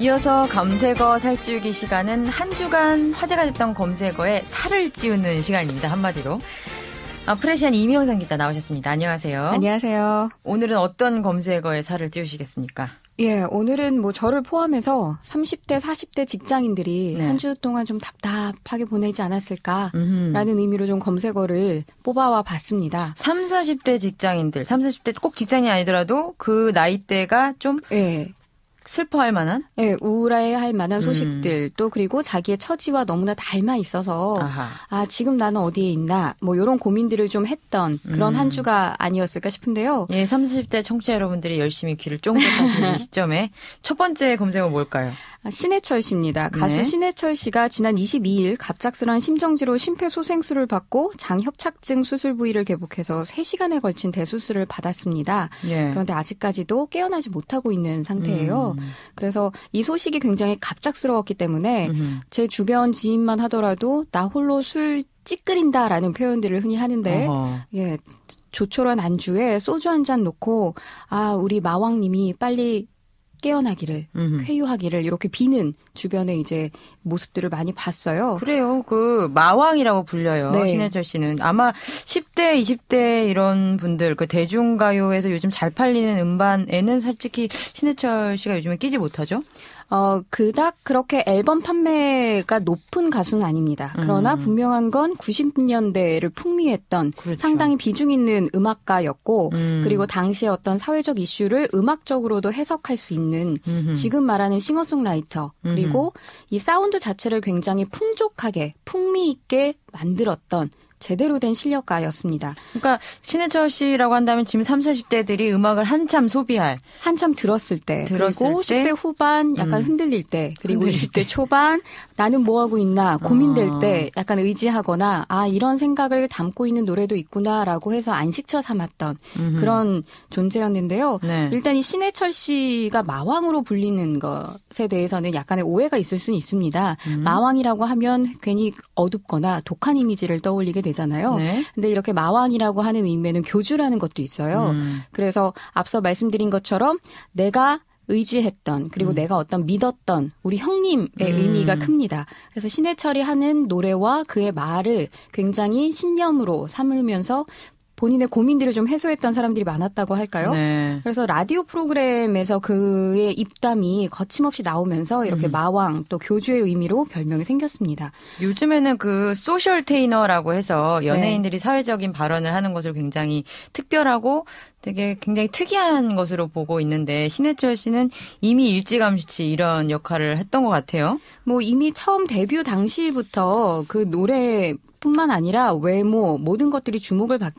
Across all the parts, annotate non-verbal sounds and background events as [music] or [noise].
이어서 검색어 살찌우기 시간은 한 주간 화제가 됐던 검색어에 살을 찌우는 시간입니다. 한마디로. 아, 프레시안 이명상 기자 나오셨습니다. 안녕하세요. 안녕하세요. 오늘은 어떤 검색어에 살을 찌우시겠습니까? 예, 오늘은 뭐 저를 포함해서 30대, 40대 직장인들이 네. 한주 동안 좀 답답하게 보내지 않았을까라는 음흠. 의미로 좀 검색어를 뽑아와 봤습니다. 3, 40대 직장인들, 3, 40대 꼭 직장이 아니더라도 그 나이대가 좀 예. 슬퍼할 만한? 예, 우울해할 만한 음. 소식들 또 그리고 자기의 처지와 너무나 닮아 있어서 아하. 아, 지금 나는 어디에 있나 뭐 이런 고민들을 좀 했던 그런 음. 한 주가 아니었을까 싶은데요. 예, 30대 청취자 여러분들이 열심히 귀를 쫑긋 하시는 이 [laughs] 시점에 첫 번째 검색어 뭘까요? 아, 신해철 씨입니다. 가수 네. 신해철 씨가 지난 22일 갑작스러운 심정지로 심폐소생술을 받고 장협착증 수술 부위를 개복해서 3시간에 걸친 대수술을 받았습니다. 예. 그런데 아직까지도 깨어나지 못하고 있는 상태예요. 음. 그래서 이 소식이 굉장히 갑작스러웠기 때문에 음흠. 제 주변 지인만 하더라도 나 홀로 술 찌끄린다라는 표현들을 흔히 하는데 어허. 예. 조촐한 안주에 소주 한 잔 놓고 아 우리 마왕님이 빨리 깨어나기를 음흠. 쾌유하기를 이렇게 비는 주변에 이제 모습들을 많이 봤어요. 그래요. 그 마왕이라고 불려요. 네. 신해철 씨는 아마 10대, 20대 이런 분들 그 대중가요에서 요즘 잘 팔리는 음반에는 솔직히 신해철 씨가 요즘에 끼지 못하죠. 어, 그닥 그렇게 앨범 판매가 높은 가수는 아닙니다. 그러나 음. 분명한 건 90년대를 풍미했던 그렇죠. 상당히 비중 있는 음악가였고 음. 그리고 당시의 어떤 사회적 이슈를 음악적으로도 해석할 수 있는 음흠. 지금 말하는 싱어송라이터 그리고 이 사운드 자체를 굉장히 풍족하게 풍미 있게 만들었던 제대로 된 실력가였습니다. 그러니까 신해철 씨라고 한다면 지금 3, 40대들이 음악을 한참 소비할 한참 들었을 때, 들었을 그리고 때? 10대 후반 약간 음. 흔들릴 때, 그리고 흔들릴 20대 초반 나는 뭐 하고 있나 고민될 어. 때 약간 의지하거나 아 이런 생각을 담고 있는 노래도 있구나라고 해서 안식처 삼았던 음흠. 그런 존재였는데요. 네. 일단 이 신해철 씨가 마왕으로 불리는 것에 대해서는 약간의 오해가 있을 수는 있습니다. 음. 마왕이라고 하면 괜히 어둡거나 독한 이미지를 떠올리게 되잖아요. 네. 근데 이렇게 마왕이라고 하는 의미에는 교주라는 것도 있어요. 음. 그래서 앞서 말씀드린 것처럼 내가 의지했던 그리고 내가 어떤 믿었던 우리 형님의 음. 의미가 큽니다. 그래서 신해철이 하는 노래와 그의 말을 굉장히 신념으로 삼으면서 본인의 고민들을 좀 해소했던 사람들이 많았다고 할까요? 네. 그래서 라디오 프로그램에서 그의 입담이 거침없이 나오면서 이렇게 음. 마왕 또 교주의 의미로 별명이 생겼습니다. 요즘에는 그 소셜 테이너라고 해서 네. 연예인들이 사회적인 발언을 하는 것을 굉장히 특별하고 되게 굉장히 특이한 것으로 보고 있는데 신해철 씨는 이미 일찌감치 이런 역할을 했던 것 같아요. 뭐 이미 처음 데뷔 당시부터 그 노래뿐만 아니라 외모 모든 것들이 주목을 받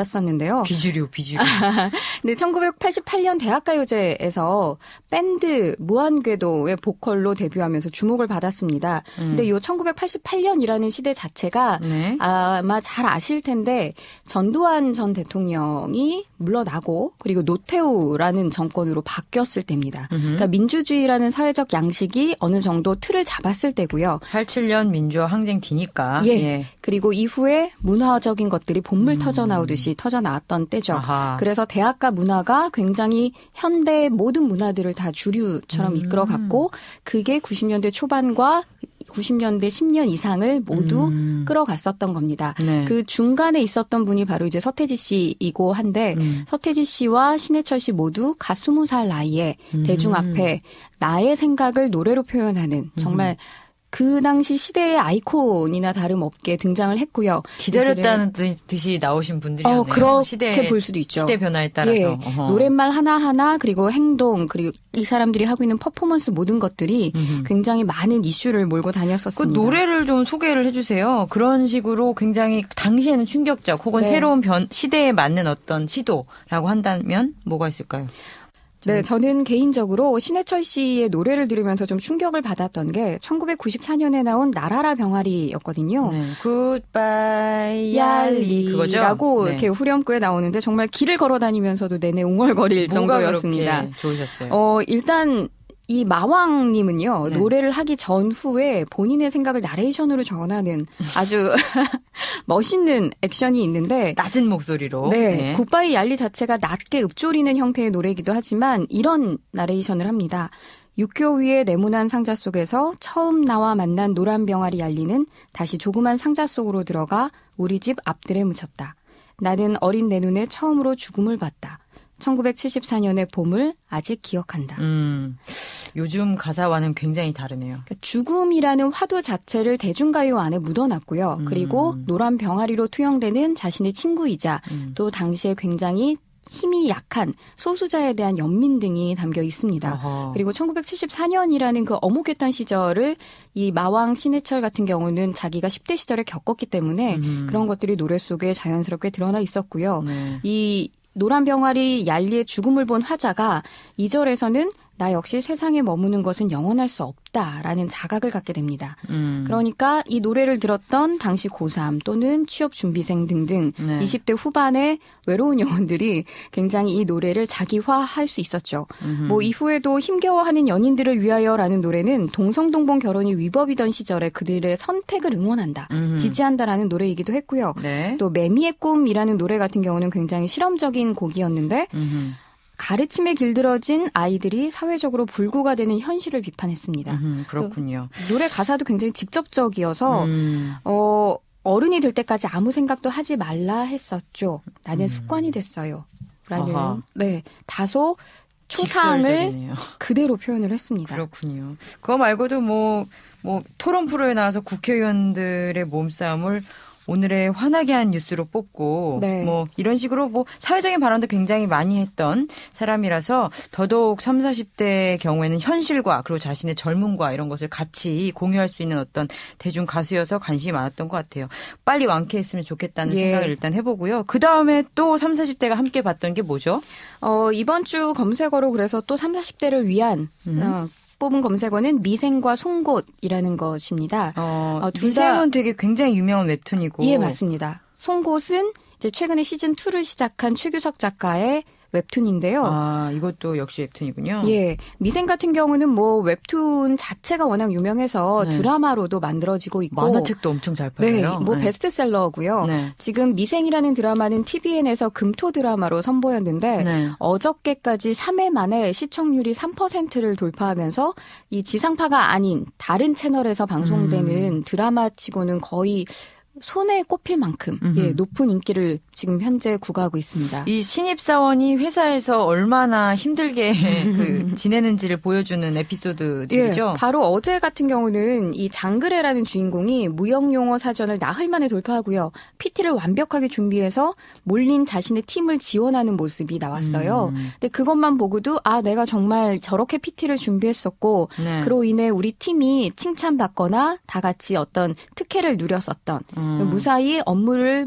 았었는데요. 비주류, 비주류. [laughs] 근데 1988년 대학가요제에서 밴드 무한궤도의 보컬로 데뷔하면서 주목을 받았습니다. 근데 요 1988년이라는 시대 자체가 네. 아마 잘 아실 텐데 전두환 전 대통령이 물러나고 그리고 노태우라는 정권으로 바뀌었을 때입니다. 그러니까 민주주의라는 사회적 양식이 어느 정도 틀을 잡았을 때고요. 87년 민주화 항쟁 뒤니까. 예. 그리고 이후에 문화적인 것들이 본물 터져 나오듯이 터져 나왔던 때죠. 음. 아하. 그래서 대학가 문화가 굉장히 현대의 모든 문화들을 다 주류처럼 음. 이끌어갔고 그게 90년대 초반과 90년대 10년 이상을 모두 음. 끌어갔었던 겁니다. 네. 그 중간에 있었던 분이 바로 이제 서태지 씨이고 한데 음. 서태지 씨와 신해철 씨 모두 갓 스무 살 나이에 음. 대중 앞에 나의 생각을 노래로 표현하는 정말 그 당시 시대의 아이콘이나 다름없게 등장을 했고요. 기다렸다는 듯- 듯이 나오신 분들이었네요. 어, 그렇게 시대, 볼 수도 있죠. 시대 변화에 따라서. 예. 노랫말 하나 하나 그리고 행동 그리고 이 사람들이 하고 있는 퍼포먼스 모든 것들이 음흠. 굉장히 많은 이슈를 몰고 그 다녔었습니다. 노래를 좀 소개를 해주세요. 그런 식으로 굉장히 당시에는 충격적 혹은 네. 새로운 변, 시대에 맞는 어떤 시도라고 한다면 뭐가 있을까요? 네, 저는 개인적으로 신해철 씨의 노래를 들으면서 좀 충격을 받았던 게 1994년에 나온 나라라 병아리였거든요. 네. 굿바이 얄리 그거죠? 라고 네. 이렇게 후렴구에 나오는데 정말 길을 걸어 다니면서도 내내 웅얼거릴 정도였습니다. 좋으셨어요. 어, 일단 이 마왕님은요 네. 노래를 하기 전후에 본인의 생각을 나레이션으로 전하는 아주 [laughs] 멋있는 액션이 있는데 낮은 목소리로. 네, 굿바이 얄리 자체가 낮게 읊조리는 형태의 노래이기도 하지만 이런 나레이션을 합니다. 육교 위에 네모난 상자 속에서 처음 나와 만난 노란 병아리 얄리는 다시 조그만 상자 속으로 들어가 우리 집 앞들에 묻혔다. 나는 어린 내 눈에 처음으로 죽음을 봤다. 1974년의 봄을 아직 기억한다. 음, 요즘 가사와는 굉장히 다르네요. 그러니까 죽음이라는 화두 자체를 대중가요 안에 묻어놨고요. 음. 그리고 노란 병아리로 투영되는 자신의 친구이자 음. 또 당시에 굉장히 힘이 약한 소수자에 대한 연민 등이 담겨 있습니다. 어허. 그리고 1974년이라는 그 어묵했던 시절을 이 마왕 신해철 같은 경우는 자기가 10대 시절에 겪었기 때문에 음. 그런 것들이 노래 속에 자연스럽게 드러나 있었고요. 네. 이 노란 병아리 얄리의 죽음을 본 화자가 2절에서는 나 역시 세상에 머무는 것은 영원할 수 없다라는 자각을 갖게 됩니다. 음. 그러니까 이 노래를 들었던 당시 고3 또는 취업 준비생 등등 네. 20대 후반의 외로운 영혼들이 굉장히 이 노래를 자기화할 수 있었죠. 음흠. 뭐 이후에도 힘겨워하는 연인들을 위하여라는 노래는 동성동본 결혼이 위법이던 시절에 그들의 선택을 응원한다, 음흠. 지지한다라는 노래이기도 했고요. 네. 또 매미의 꿈이라는 노래 같은 경우는 굉장히 실험적인 곡이었는데 음흠. 가르침에 길들어진 아이들이 사회적으로 불구가 되는 현실을 비판했습니다. 음흠. 그렇군요. 노래 가사도 굉장히 직접적이어서 음. 어 어른이 될 때까지 아무 생각도 하지 말라 했었죠. 나는 음. 습관이 됐어요. 라는 아하. 네 다소 초상을 직설적이네요. 그대로 표현을 했습니다. 그렇군요. 그거 말고도 뭐, 뭐, 토론 프로에 나와서 국회의원들의 몸싸움을 오늘의 화나게 한 뉴스로 뽑고, 네. 뭐, 이런 식으로 뭐, 사회적인 발언도 굉장히 많이 했던 사람이라서, 더더욱 3, 40대의 경우에는 현실과, 그리고 자신의 젊음과 이런 것을 같이 공유할 수 있는 어떤 대중 가수여서 관심이 많았던 것 같아요. 빨리 완쾌했으면 좋겠다는 예. 생각을 일단 해보고요. 그 다음에 또 3, 40대가 함께 봤던 게 뭐죠? 어 이번 주 검색어로 그래서 또 3, 40대를 위한 음. 어, 뽑은 검색어는 미생과 송곳이라는 것입니다. 어, 어, 둘 미생은 되게 굉장히 유명한 웹툰이고. 예, 맞습니다. 송곳은 이제 최근에 시즌 2를 시작한 최규석 작가의 웹툰인데요. 아, 이것도 역시 웹툰이군요. 예, 미생 같은 경우는 뭐 웹툰 자체가 워낙 유명해서 네. 드라마로도 만들어지고 있고 만화책도 엄청 잘 네, 팔려요. 뭐 베스트셀러고요. 네. 지금 미생이라는 드라마는 TVN에서 금토 드라마로 선보였는데 네. 어저께까지 3회 만에 시청률이 3%를 돌파하면서 이 지상파가 아닌 다른 채널에서 방송되는 음. 드라마치고는 거의 손에 꼽힐 만큼 음흠. 예, 높은 인기를 지금 현재 구가하고 있습니다. 이 신입 사원이 회사에서 얼마나 힘들게 [laughs] 그 [laughs] 지내는지를 보여주는 에피소드들이죠. 예, 바로 어제 같은 경우는 이 장그래라는 주인공이 무역 용어 사전을 나흘 만에 돌파하고요. PT를 완벽하게 준비해서 몰린 자신의 팀을 지원하는 모습이 나왔어요. 음. 근데 그것만 보고도 아 내가 정말 저렇게 PT를 준비했었고 네. 그로 인해 우리 팀이 칭찬받거나 다 같이 어떤 특혜를 누렸었던 음. 무사히 업무를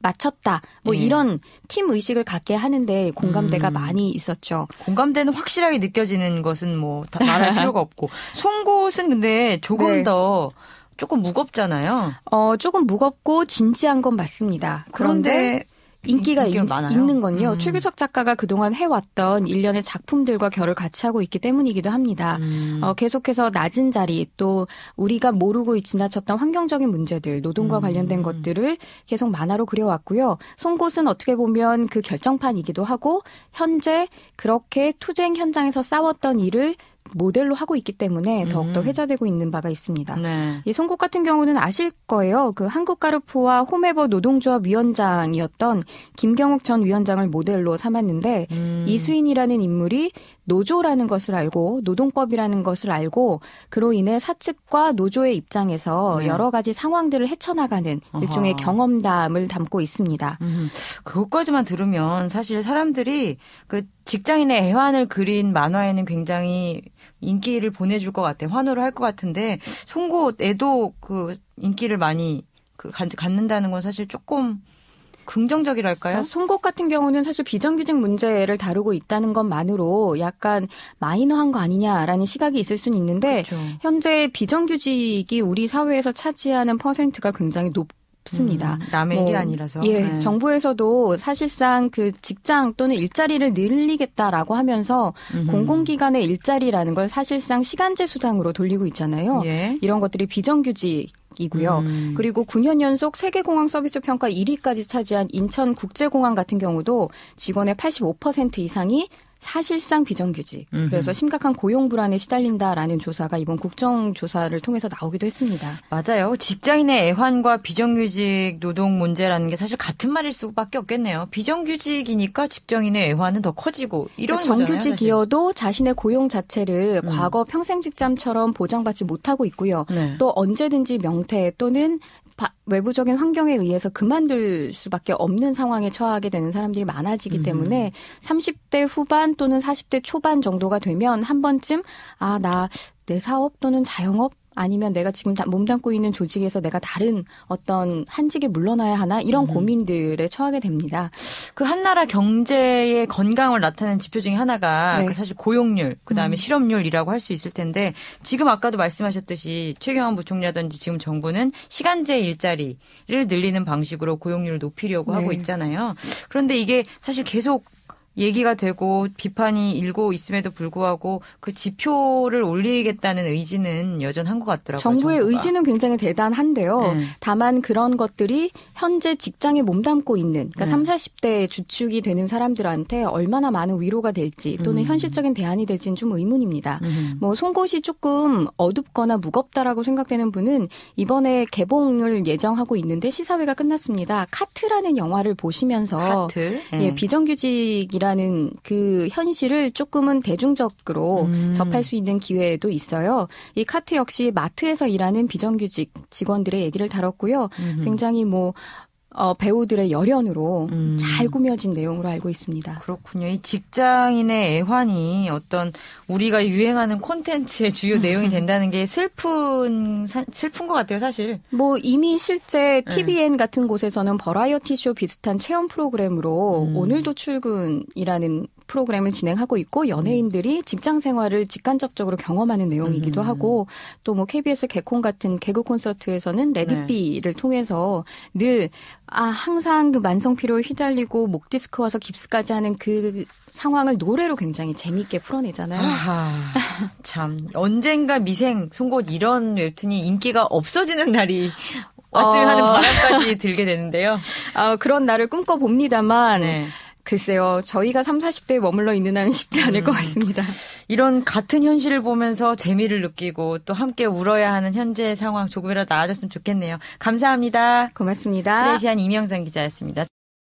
마쳤다. 뭐 예. 이런 팀 의식을 갖게 하는데 공감대가 음. 많이 있었죠. 공감대는 확실하게 느껴지는 것은 뭐다 말할 [laughs] 필요가 없고 송곳은 근데 조금 네. 더 조금 무겁잖아요. 어, 조금 무겁고 진지한 건 맞습니다. 그런데 그런데 인기가, 있. 는 건요. 음. 최규석 작가가 그동안 해왔던 일련의 작품들과 결을 같이 하고 있기 때문이기도 합니다. 음. 어, 계속해서 낮은 자리 또 우리가 모르고 지나쳤던 환경적인 문제들, 노동과 음. 관련된 것들을 계속 만화로 그려왔고요. 송곳은 어떻게 보면 그 결정판이기도 하고 현재 그렇게 투쟁 현장에서 싸웠던 일을 모델로 하고 있기 때문에 더욱더 음. 회자되고 있는 바가 있습니다. 네. 이 송곳 같은 경우는 아실 거예요. 그 한국가르프와 홈에버 노동조합 위원장이었던 김경욱 전 위원장을 모델로 삼았는데 음. 이수인이라는 인물이 노조라는 것을 알고 노동법이라는 것을 알고 그로 인해 사측과 노조의 입장에서 네. 여러 가지 상황들을 헤쳐나가는 아하. 일종의 경험담을 담고 있습니다. 음, 그것까지만 들으면 사실 사람들이 그 직장인의 애환을 그린 만화에는 굉장히 인기를 보내줄 것 같아요. 환호를 할 것 같은데 송곳에도 그 인기를 많이 그 갖- 갖는다는 건 사실 조금 긍정적이랄까요? 그러니까 송곳 같은 경우는 사실 비정규직 문제를 다루고 있다는 것만으로 약간 마이너한 거 아니냐라는 시각이 있을 수는 있는데 그렇죠. 현재 비정규직이 우리 사회에서 차지하는 퍼센트가 굉장히 높 습니다. 음, 남의 뭐, 일이 아니라서. 예, 네. 정부에서도 사실상 그 직장 또는 일자리를 늘리겠다라고 하면서 음흠. 공공기관의 일자리라는 걸 사실상 시간제 수당으로 돌리고 있잖아요. 예. 이런 것들이 비정규직 이 이고요. 음. 그리고 9년 연속 세계공항 서비스 평가 1위까지 차지한 인천 국제공항 같은 경우도 직원의 85% 이상이 사실상 비정규직. 그래서 심각한 고용 불안에 시달린다라는 조사가 이번 국정 조사를 통해서 나오기도 했습니다. 맞아요. 직장인의 애환과 비정규직 노동 문제라는 게 사실 같은 말일 수밖에 없겠네요. 비정규직이니까 직장인의 애환은 더 커지고 이런 그러니까 정규직이어도 자신의 고용 자체를 음. 과거 평생 직장처럼 보장받지 못하고 있고요. 네. 또 언제든지 명퇴 또는 외부적인 환경에 의해서 그만둘 수밖에 없는 상황에 처하게 되는 사람들이 많아지기 음. 때문에 30대 후반 또는 40대 초반 정도가 되면 한 번쯤 아 나 내 사업 또는 자영업 아니면 내가 지금 몸담고 있는 조직에서 내가 다른 어떤 한직에 물러나야 하나 이런 음. 고민들에 처하게 됩니다. 그 한나라 경제의 건강을 나타내는 지표 중에 하나가 네. 그 사실 고용률, 그 다음에 음. 실업률이라고 할 수 있을 텐데 지금 아까도 말씀하셨듯이 최경환 부총리라든지 지금 정부는 시간제 일자리를 늘리는 방식으로 고용률을 높이려고 네. 하고 있잖아요. 그런데 이게 사실 계속 얘기가 되고 비판이 일고 있음에도 불구하고 그 지표를 올리겠다는 의지는 여전한 것 같더라고요. 정부의 정부가. 의지는 굉장히 대단한데요. 네. 다만 그런 것들이 현재 직장에 몸담고 있는 그러니까 네. 3, 40대 주축이 되는 사람들한테 얼마나 많은 위로가 될지 또는 음. 현실적인 대안이 될지는 좀 의문입니다. 음. 뭐 송곳이 조금 어둡거나 무겁다라고 생각되는 분은 이번에 개봉을 예정하고 있는데 시사회가 끝났습니다. 카트라는 영화를 보시면서 카트? 네. 예, 비정규직이 라 있다는 그 현실을 조금은 대중적으로 음. 접할 수 있는 기회도 있어요. 이 카트 역시 마트에서 일하는 비정규직 직원들의 얘기를 다뤘고요. 음흠. 굉장히 뭐 어, 배우들의 열연으로 음. 잘 꾸며진 내용으로 알고 있습니다. 그렇군요. 이 직장인의 애환이 어떤 우리가 유행하는 콘텐츠의 주요 내용이 [laughs] 된다는 게 슬픈 사, 슬픈 것 같아요, 사실. 뭐 이미 실제 TVN 네. 같은 곳에서는 버라이어티 쇼 비슷한 체험 프로그램으로 음. 오늘도 출근이라는 프로그램을 진행하고 있고 연예인들이 직장 생활을 직간접적으로 경험하는 내용이기도 음. 하고 또 뭐 KBS 개콘 같은 개그 콘서트에서는 레디비를 네. 통해서 늘 아, 항상 그 만성 피로에 휘달리고 목 디스크 와서 깁스까지 하는 그 상황을 노래로 굉장히 재미있게 풀어내잖아요. 아하, 참 언젠가 미생 송곳 이런 웹툰이 인기가 없어지는 날이 왔으면 어... 하는 바람까지 들게 되는데요. [laughs] 어, 그런 날을 꿈꿔 봅니다만 네. 글쎄요, 저희가 3, 40대에 머물러 있는 한은 쉽지 않을 음, 것 같습니다. 이런 같은 현실을 보면서 재미를 느끼고 또 함께 울어야 하는 현재 상황 조금이라도 나아졌으면 좋겠네요. 감사합니다. 고맙습니다. 프레시안 이명선 기자였습니다.